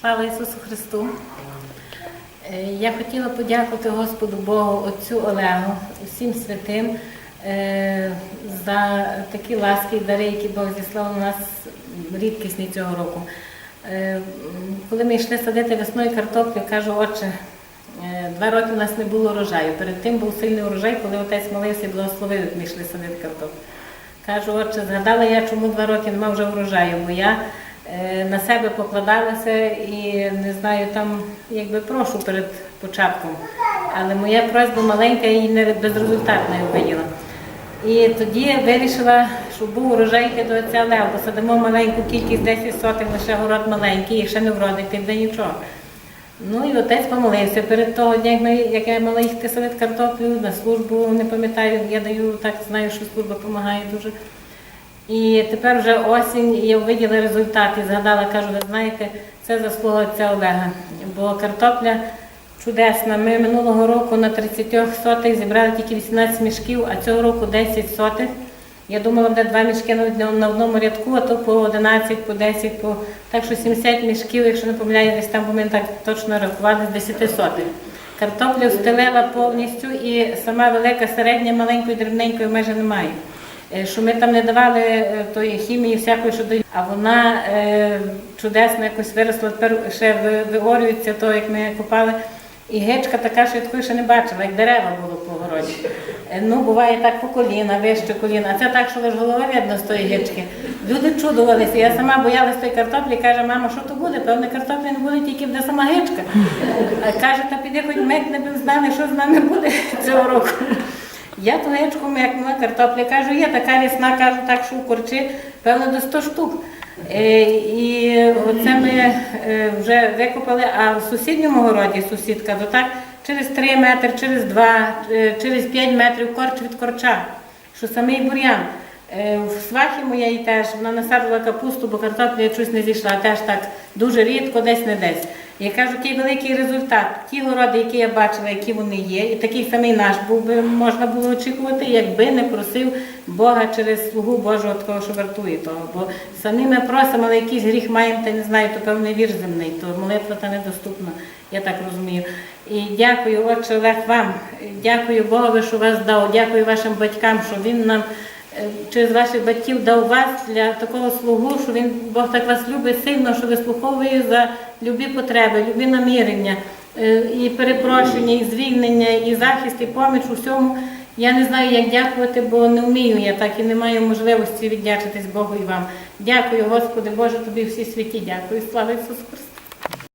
Слава Ісусу Христу! Е, Я хотіла подякувати Господу Богу, Отцю Олегу, всім святим е, за такі ласки і дари, які Бог зіслав у нас рідкісні цього року. Е, Коли ми йшли садити весною картоплю, кажу, отче, два роки у нас не було урожаю. Перед тим був сильний урожай, коли отець молився і благословив, як ми йшли садити картоплю. Кажу, отче, згадала я, чому два роки немає вже врожаю, бо я на себе покладалася і не знаю, там якби прошу перед початком. Але моя просьба маленька і не безрезультатна я виділа. І тоді вирішила, що був урожай до отця Лева, бо садимо маленьку кількість 10 сотих, лише город маленький, і ще не вродить, тим де нічого. Ну і отець помолився перед того дня, як, ми, як я мала їхати садити картоплю на службу, не пам'ятаю, я даю так, знаю, що служба допомагає дуже. І тепер вже осінь, я виділа результат і згадала, кажу, ви знаєте, це заслуга отця Олега. Бо картопля чудесна. Ми минулого року на 30 сотих зібрали тільки 18 мішків, а цього року 10 сотих. Я думала, буде два мішки на одному- рядку, а то по 11, по 10, по... так що 70 мішків, якщо не помиляю, десь там, бо ми так точно рахували, з 10 сотих. Картопля встелила повністю і сама велика, середня, маленької, дрібненької майже немає. Е, Що ми там не давали е, тої хімії, всякої, що дають, а вона е, чудесно якось виросла, тепер ще ви- вигорюється, то як ми копали. І гечка така, що я такої ще не бачила, як дерева було по городі. Ну, буває так по коліна, вище коліна. А це так, що лише голова видно з тої гечки. Люди чудувалися. Я сама боялася тої картоплі, каже, мама, що то буде? Певне, картоплі не буде, тільки буде сама гечка. А каже, та піди хоч мекне, б знали, що з нами буде цього року. Я ту як мекнула, картопля, кажу, є така рісна, кажу, так, що в корчі, певно, до 100 штук. Е, І оце ми е, вже викопали, а в сусідньому городі сусідка, то так через 3 метри, через 2, е, через 5 метрів корч від корча, що самий бур'ян. Е, В свахі моєї теж вона насаджувала капусту, бо картопля я щось не зійшла, теж так дуже рідко, десь не десь. Я кажу, який великий результат. Ті городи, які я бачила, які вони є, і такий самий наш був би можна було очікувати, якби не просив Бога через слугу Божого такого, що вартує того. Бо самі ми просимо, але якийсь гріх маємо, та не знаю, то певний вір земний, то молитва та недоступна, я так розумію. І дякую, Отче Олег, вам. Дякую Богові, що вас дав. Дякую вашим батькам, що він нам через ваших батьків дав вас для такого слугу, що він Бог так вас любить сильно, що вислуховує за любі потреби, любі намірення, е, і перепрошення, і звільнення, і захист, і поміч у всьому. Я не знаю, як дякувати, бо не вмію я так і не маю можливості віддячитись Богу і вам. Дякую, Господи Боже, тобі всі святі. Дякую. Слава Ісусу Христу.